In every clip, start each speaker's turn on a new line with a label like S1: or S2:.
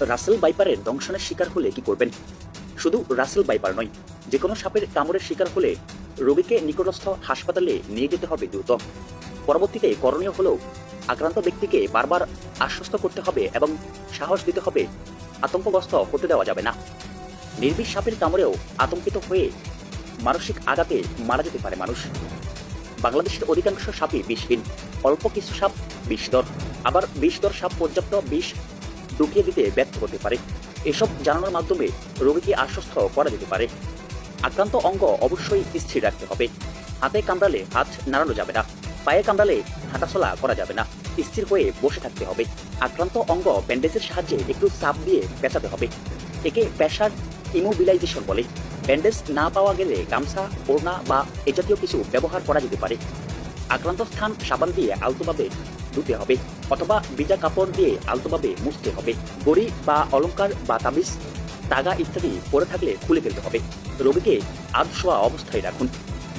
S1: রাসেল বাইপারের দংশনের শিকার হলে কি করবেন? শুধু রাসেল বাইপার নয় যে কোনো সাপের কামড়ের শিকার হলে রোগীকে নিকটস্থ হাসপাতালে নিয়ে যেতে হবে দ্রুত। পরবর্তীতে করণীয় হলেও আক্রান্ত ব্যক্তিকে বারবার আশ্বস্ত করতে হবে এবং সাহস দিতে হবে, আতঙ্কগ্রস্ত হতে দেওয়া যাবে না। নির্বিষ সাপের কামড়েও আতঙ্কিত হয়ে মানসিক আঘাতে মারা যেতে পারে মানুষ। বাংলাদেশের অধিকাংশ সাপই বিষহীন, অল্প কিছু সাপ বিষদর আবার বিষদর সাপ পর্যাপ্ত বিষ ঢুকিয়ে দিতে ব্যর্থ হতে পারে। এসব জানানোর মাধ্যমে রোগীকে আশ্বস্ত করা যেতে পারে। আক্রান্ত অঙ্গ অবশ্যই স্থির রাখতে হবে। হাতে কামড়ালে হাত নাড়ানো যাবে না। পায়ে কামড়ালে হাঁটাচলা করা যাবে না। স্থির হয়ে বসে থাকতে হবে। আক্রান্ত অঙ্গ ব্যান্ডেজের সাহায্যে একটু চাপ দিয়ে পেঁচাতে হবে। একে প্রেশার ইমোবিলাইজেশন বলে। ব্যান্ডেজ না পাওয়া গেলে গামছা, ওড়না বা এ জাতীয় কিছু ব্যবহার করা যেতে পারে। আক্রান্ত স্থান সাবান দিয়ে আলতোভাবে ধুতে হবে, অথবা ভিজা কাপড় দিয়ে আলতোভাবে মুছতে হবে। গড়ি বা অলংকার বা তাবিজ, তাগা ইত্যাদি পরে থাকলে খুলে ফেলতে হবে। রোগীকে আধ শোয়া অবস্থায় রাখুন।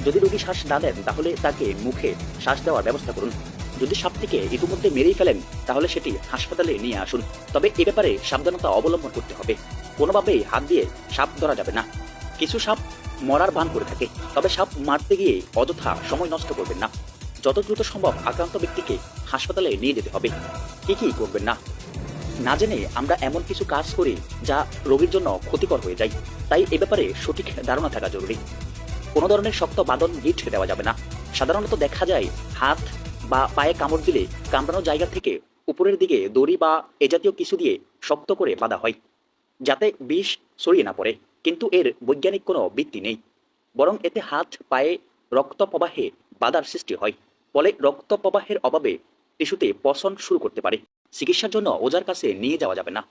S1: যদি রোগী শ্বাস না দেন তাহলে তাকে মুখে শ্বাস দেওয়ার ব্যবস্থা করুন। যদি সাপটিকে ইতিমধ্যে মেরেই ফেলেন, তাহলে সেটি হাসপাতালে নিয়ে আসুন। তবে এ ব্যাপারে সাবধানতা অবলম্বন করতে হবে। কোনোভাবেই হাত দিয়ে সাপ ধরা যাবে না। কিছু সাপ মরার ভান করে থাকে। তবে সাপ মারতে গিয়ে অযথা সময় নষ্ট করবেন না। যত দ্রুত সম্ভব আক্রান্ত ব্যক্তিকে হাসপাতালে নিয়ে যেতে হবে। কি কি করবেন না। না জেনে আমরা এমন কিছু কাজ করি যা রোগীর জন্য ক্ষতিকর হয়ে যায়। তাই এ ব্যাপারে সঠিক ধারণা থাকা জরুরি। কোনো ধরনের শক্ত বাদন গিট দেওয়া যাবে না। সাধারণত দেখা যায় হাত বা পায়ে কামড় দিলে কামড়ানো জায়গা থেকে উপরের দিকে দড়ি বা এ জাতীয় কিছু দিয়ে শক্ত করে বাঁধা হয়। যাতে বিষ ছড়িয়ে না পড়ে। কিন্তু এর বৈজ্ঞানিক কোনো ভিত্তি নেই। বরং এতে হাত, পায়ে রক্ত প্রবাহে বাধার সৃষ্টি হয়। ফলে রক্ত প্রবাহের অভাবে টিস্যুতে পচন শুরু করতে পারে। চিকিৎসার জন্য ওজার কাছে নিয়ে যাওয়া যাবে না।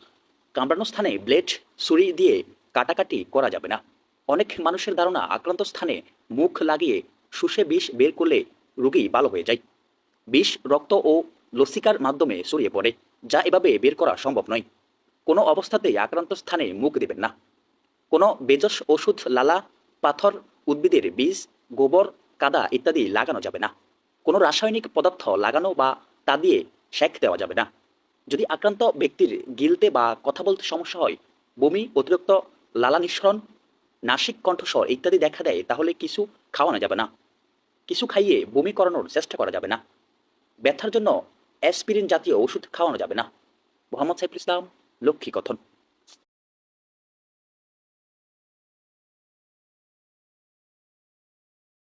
S1: কামড়ানো স্থানে ব্লেড, ছুরি দিয়ে কাটাকাটি করা যাবে না। অনেক মানুষের ধারণা, আক্রান্ত স্থানে মুখ লাগিয়ে শুষে বিষ বের করলে রোগী ভালো হয়ে যায়। বিষ, রক্ত ও লসিকার মাধ্যমে ছড়িয়ে পড়ে, যা এভাবে বের করা সম্ভব নয়। কোনো অবস্থাতেই আক্রান্ত স্থানে মুখ দেবেন না। কোনো বেজস ওষুধ, লালা, পাথর, উদ্ভিদের বীজ, গোবর, কাদা ইত্যাদি লাগানো যাবে না। কোনো রাসায়নিক পদার্থ লাগানো বা তা দিয়ে সেক দেওয়া যাবে না। যদি আক্রান্ত ব্যক্তির গিলতে বা কথা বলতে সমস্যা হয়, বমি, অতিরিক্ত লালা নিঃসরণ নাসিক কণ্ঠস্বর ইত্যাদি দেখা দেয়, তাহলে কিছু খাওয়ানো যাবে না। কিছু খাইয়ে বমি করানোর চেষ্টা করা যাবে না। ব্যথার জন্য অ্যাসপিরিন জাতীয় ওষুধ খাওয়ানো যাবে না। মোহাম্মদ সাইফুল ইসলাম, লক্ষ্মী কথন।